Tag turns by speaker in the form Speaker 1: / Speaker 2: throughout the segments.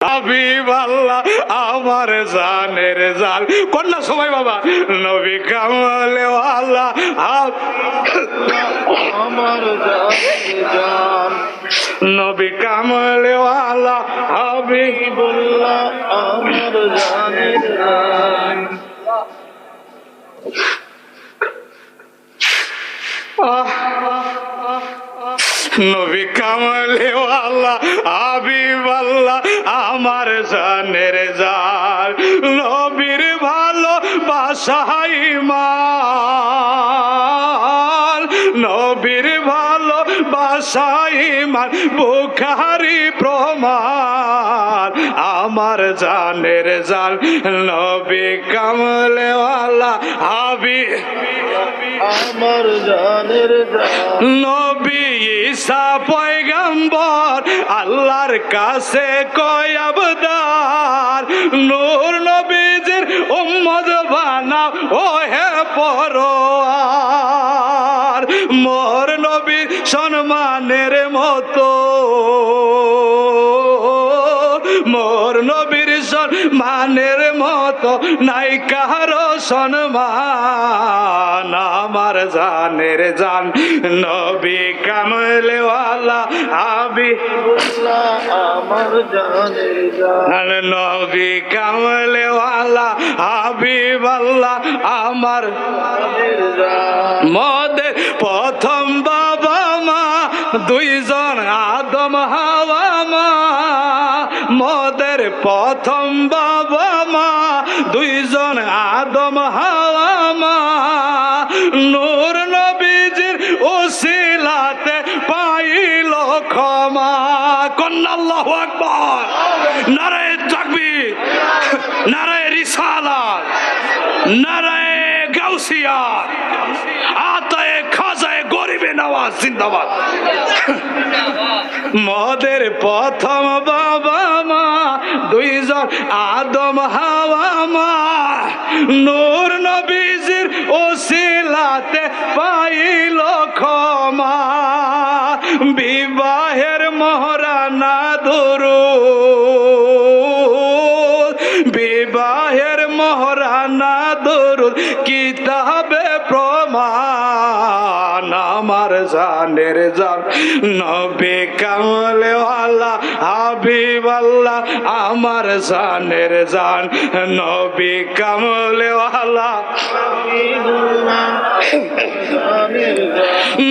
Speaker 1: হাবিব আল্লাহ আমার জানের জাল। কন্যা সবাই বাবা নবী কামলে আল্লাহ
Speaker 2: আমার
Speaker 1: নবী কামলে আল্লাহ
Speaker 2: আমার জানের জান
Speaker 1: নবী কামলে আল্লাহ হাবিব আল্লাহ আমার জানের জাল নবীর ভালো বাসাই মাল। নবীর ভালো বাসাই মাল বুখারি প্রমাণ। আমার জানের জাল নবী কামলে আল্লাহ হাবি
Speaker 2: আমার জানের জান
Speaker 1: নবী ঈসা পয়গম্বর, আল্লাহর কাছে কয় আবদার, নূর নবীজির উম্মত বানাও ও হে পরোয়ার। মোর নবীর সম্মানের মতো। মোর নবীর সম্মানের মতো, নাই কারও সম্মান। জানের জান নবী কামলেওয়ালা আবি।
Speaker 2: আমার জানের জান।
Speaker 1: নবী কামলেওয়ালা হাবিব আল্লাহ আমার মদের প্রথম বাবা মা দুইজন আদম হাওয়া মা। মদের প্রথম বাবা মা দুইজন আদম হাওয়া নূর নবীজির ওসিলাতে পাইল ক্ষমা। কন্নাল্লাহ আকবর। নারায় তাকবীর। নারায় রিসালাত। নারায় গাউসিয়া আতায় খাজায় গরিবে নওয়াজ, জিন্দাবাদ। মদের প্রথম বাবা মা, দুইজন আদম হাওয়া মা। নূর নবীজির ওসিলাতে পাইল ক্ষমা। বিবাহের মহারানা দুরু বিবাহের মহারানা দরুদ, কিতাবে প্রমাণ। আমার জানের জান, নবে কামলে ওয়ালা হাবিব আল্লাহ আমার জানের জান, নবী কামলে
Speaker 2: জান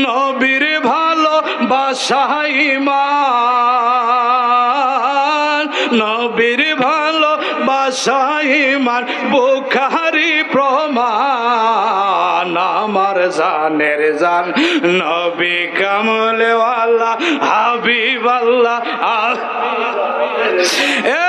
Speaker 1: নবীর ভালো বাসাইমান নবীর ভালো বাসাইমান বুখারি প্রমাণ, আমার জানের জান, নবী কামলেওয়ালা হাবিব আল্লাহ। এ